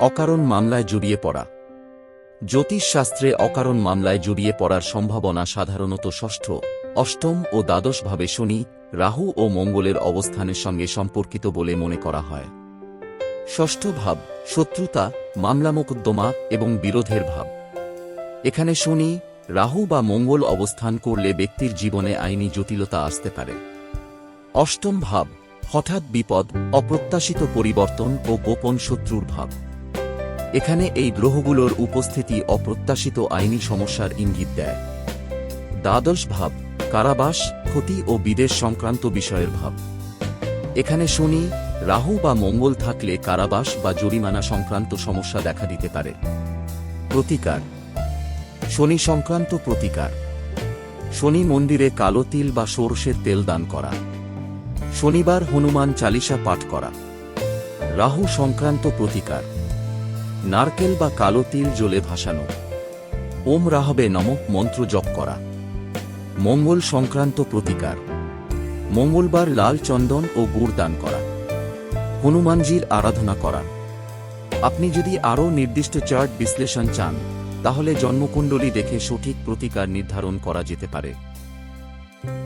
অকারণ মামলায় জড়িয়ে পড়া। জ্যোতিষশাস্ত্রে অকারণ মামলায় জড়িয়ে পড়ার সম্ভাবনা সাধারণত ষষ্ঠ, অষ্টম ও দ্বাদশভাবে শনি, রাহু ও মঙ্গলের অবস্থানের সঙ্গে সম্পর্কিত বলে মনে করা হয়। ষষ্ঠ ভাব, শত্রুতা, মামলা মোকদ্দমা এবং বিরোধের ভাব। এখানে শনি, রাহু বা মঙ্গল অবস্থান করলে ব্যক্তির জীবনে আইনি জটিলতা আসতে পারে। অষ্টম ভাব, হঠাৎ বিপদ, অপ্রত্যাশিত পরিবর্তন ও গোপন শত্রুর ভাব। এখানে এই গ্রহগুলোর উপস্থিতি অপ্রত্যাশিত আইনি সমস্যার ইঙ্গিত দেয়। দ্বাদশ ভাব, কারাবাস, ক্ষতি ও বিদেশ সংক্রান্ত বিষয়ের ভাব। এখানে শনি, রাহু বা মঙ্গল থাকলে কারাবাস বা জরিমানা সংক্রান্ত সমস্যা দেখা দিতে পারে। প্রতিকার। শনি সংক্রান্ত প্রতিকার। শনি মন্দিরে কালো তিল বা সরষের তেল দান করা। শনিবার হনুমান চালিসা পাঠ করা। রাহু সংক্রান্ত প্রতিকার। নারকেল বা কালো তিল জলে ভাসানো। ওম রাহবে নম, মন্ত্র জপ করা। মঙ্গল সংক্রান্ত প্রতিকার। মঙ্গলবার লাল চন্দন ও গুড় দান করা। হনুমানজির আরাধনা করা। আপনি যদি আরও নির্দিষ্ট চার্ট বিশ্লেষণ চান, তাহলে জন্মকুণ্ডলী দেখে সঠিক প্রতিকার নির্ধারণ করা যেতে পারে।